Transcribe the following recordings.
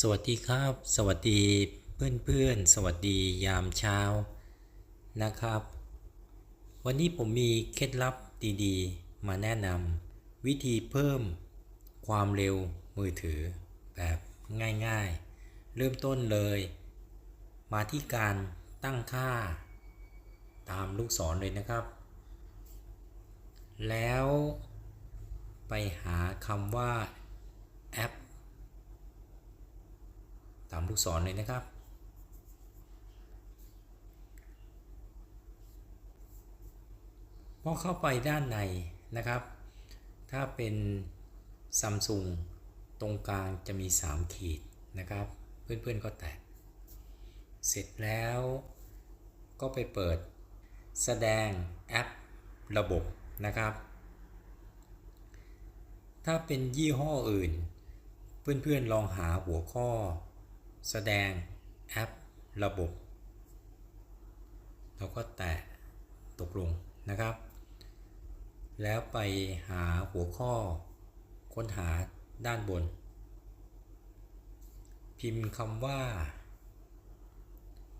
สวัสดีครับ สวัสดีเพื่อนๆ สวัสดียามเช้านะครับ วันนี้ผมมีเคล็ดลับดีๆ มาแนะนำวิธีเพิ่มความเร็วมือถือแบบง่ายๆ เริ่มต้นเลย มาที่การตั้งค่าตามลูกศรเลยนะครับ แล้วไปหาคำว่าแอป ตามลูกศรเลยนะครับ พอเข้าไปด้านในนะครับ ถ้าเป็นซัมซุงตรงกลางจะมี 3 ขีดนะครับ เพื่อนๆก็แตะ เสร็จแล้วก็ไปเปิดแสดงแอประบบนะครับ ถ้าเป็นยี่ห้ออื่น เพื่อนๆลองหาหัวข้อ แสดงแอประบบ เราก็แตะตกลงนะครับ แล้วไปหาหัวข้อค้นหาด้านบน พิมพ์คำว่า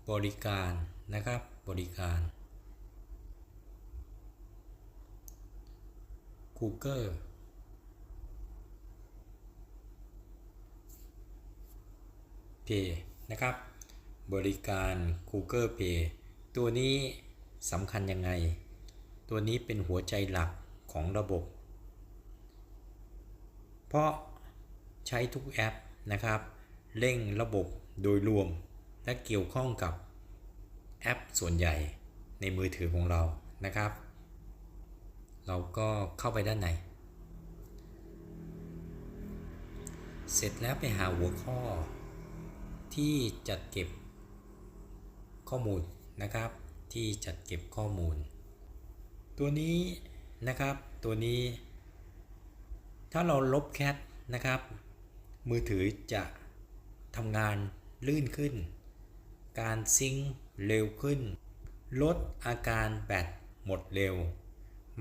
บริการนะครับบริการ Google Pay นะครับ บริการ Google Pay ตัวนี้สำคัญยังไง ตัวนี้เป็นหัวใจหลักของระบบ เพราะใช้ทุกแอปนะครับ เร่งระบบโดยรวมและเกี่ยวข้องกับแอปส่วนใหญ่ในมือถือของเรานะครับ เราก็เข้าไปด้านใน เสร็จแล้วไปหาหัวข้อ ที่จัดเก็บข้อมูลนะครับ ที่จัดเก็บข้อมูล ตัวนี้นะครับตัวนี้ ถ้าเราลบแคทนะครับ มือถือจะทำงานลื่นขึ้น การซิงค์เร็วขึ้น ลดอาการแบตหมดเร็ว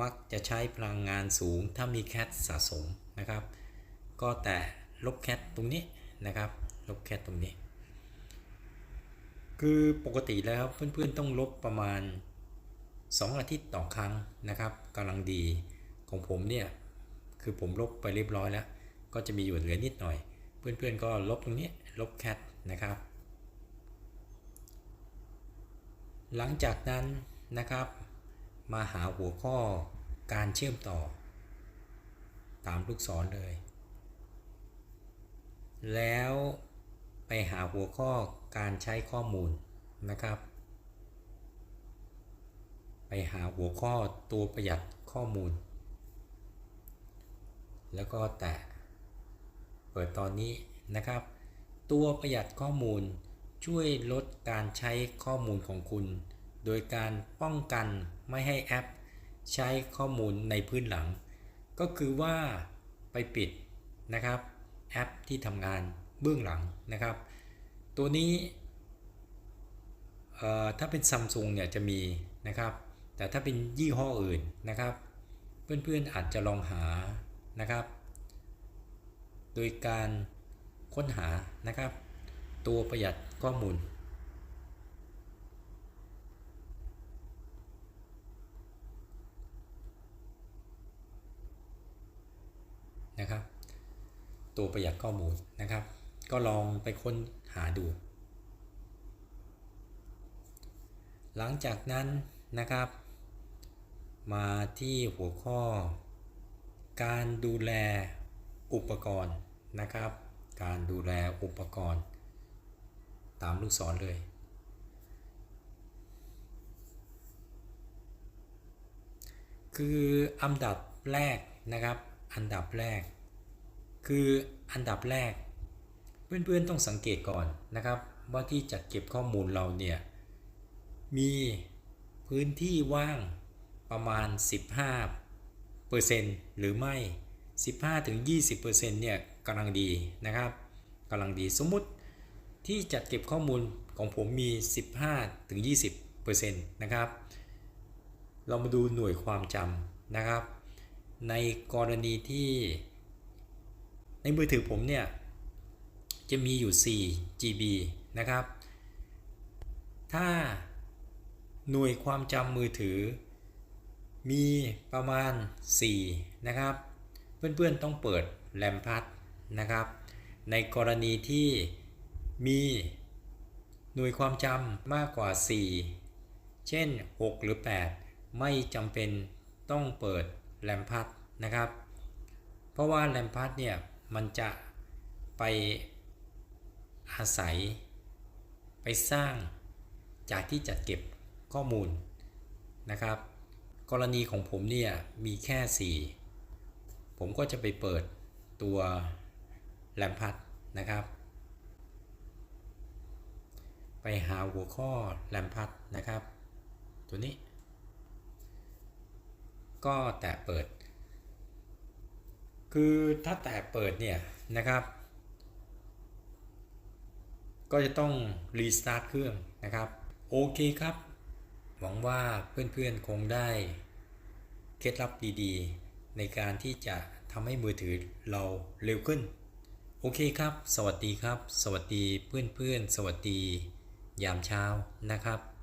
มักจะใช้พลังงานสูงถ้ามีแคทสะสมนะครับ ก็แต่ลบแคทตรงนี้นะครับ ลบแคทตรงนี้ คือปกติแล้วเพื่อนๆต้องลบประมาณ 2 อาทิตย์ต่อครั้งนะครับกำลังดีของผมเนี่ยคือผมลบไปเรียบร้อยแล้ว ก็จะมีอยู่เหลือนิดหน่อย เพื่อนๆก็ลบตรงนี้ลบแคทนะครับ หลังจากนั้นนะครับ มาหาหัวข้อการเชื่อมต่อ ตามลูกศรเลย แล้ว ไปหาหัวข้อการใช้ข้อมูลนะครับ ไปหาหัวข้อตัวประหยัดข้อมูล แล้วก็แตะเปิดตอนนี้นะครับ ตัวประหยัดข้อมูลช่วยลดการใช้ข้อมูลของคุณ โดยการป้องกันไม่ให้แอป ใช้ข้อมูลในพื้นหลัง ก็คือว่าไปปิดนะครับ แอปที่ทำงาน เบื้องหลังนะครับ ตัวนี้ถ้าเป็นซัมซุงเนี่ยจะมีนะครับ แต่ถ้าเป็นยี่ห้ออื่นนะครับ เพื่อนๆอาจจะลองหานะครับ โดยการค้นหานะครับ ตัวประหยัดข้อมูลนะครับ ตัวประหยัดข้อมูลนะครับ ก็ลองไปค้นหาดู หลังจากนั้นนะครับ มาที่หัวข้อ การดูแลอุปกรณ์นะครับ การดูแลอุปกรณ์ ตามลูกศรเลยคืออันดับแรกนะครับ อันดับแรก คืออันดับแรก เพื่อนๆต้องสังเกตก่อนนะครับ ว่าที่จัดเก็บข้อมูลเราเนี่ย มีพื้นที่ว่างประมาณ 15เปอร์เซนต์หรือไม่ 15ถึง20เปอร์เซนต์เนี่ยกำลังดีนะครับกำลังดีสมมุติที่จัดเก็บข้อมูลของผมมี 15ถึง20เปอร์เซนต์นะครับ เรามาดูหน่วยความจำนะครับ ในกรณีที่ในมือถือผมเนี่ย จะมีอยู่ 4 GB นะครับ ถ้าหน่วยความจำมือถือ มีประมาณ 4 นะครับ เพื่อนๆต้องเปิดแรมพัดนะครับ ในกรณีที่มีหน่วยความจำมากกว่า 4 เช่น 6 หรือ 8 ไม่จำเป็นต้องเปิดแรมพัดนะครับ เพราะว่าแรมพัดเนี่ยมันจะไป อาศัย ไปสร้างจากที่จัดเก็บข้อมูลนะครับ กรณีของผมเนี่ยมีแค่ 4 ผมก็จะไปเปิดตัวแรมพัดนะครับ ไปหาหัวข้อแรมพัดนะครับ ตัวนี้ ก็แตะเปิด คือถ้าแตะเปิดเนี่ยนะครับ ก็จะต้องรีสตาร์ทเครื่องนะครับ โอเคครับ หวังว่าเพื่อนๆคงได้เคล็ดลับดีๆ ในการที่จะทำให้มือถือเราเร็วขึ้น โอเคครับ สวัสดีครับ สวัสดีเพื่อนๆ สวัสดี ยามเช้านะครับ